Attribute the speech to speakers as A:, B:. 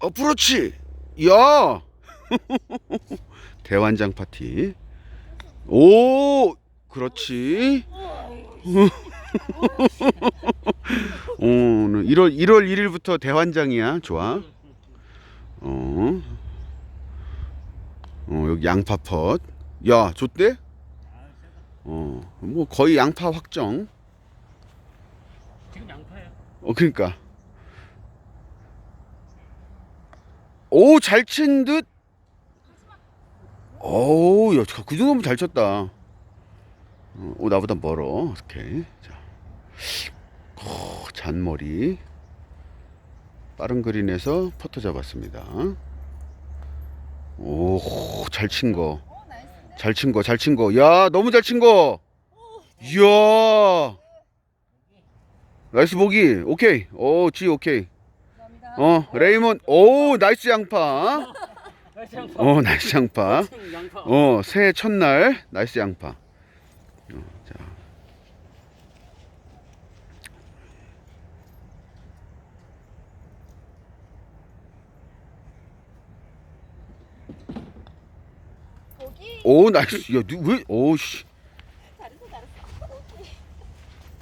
A: 어, 그렇지. 야. 대환장 파티. 오, 그렇지. 어, 오늘 1월 1월 1일부터 대환장이야. 좋아. 어. 어, 여기 양파 펫. 야, 좋대? 어, 뭐 거의 양파 확정.
B: 지금 양파야.
A: 어, 그러니까. 오, 잘 친 듯. 오, 야, 그 정도면 잘 쳤다. 어, 오, 나보다 멀어. 오케이. 자. 오, 잔머리. 빠른 그린에서 퍼터 잡았습니다. 오, 잘 친 거.
C: 어.
A: 잘친 거, 잘 친 거. 야, 너무 잘 친 거. 이야. 나이스 보기. 오케이. 오, 지 오케이. 어, 레이먼. 오, 나이스 양파.
B: 나이스 양파.
A: 어, 나이스 양파. 어, 새해 첫날 나이스 양파. 어, 자. 오, 나이스. 야, 누, 왜? 오, 씨.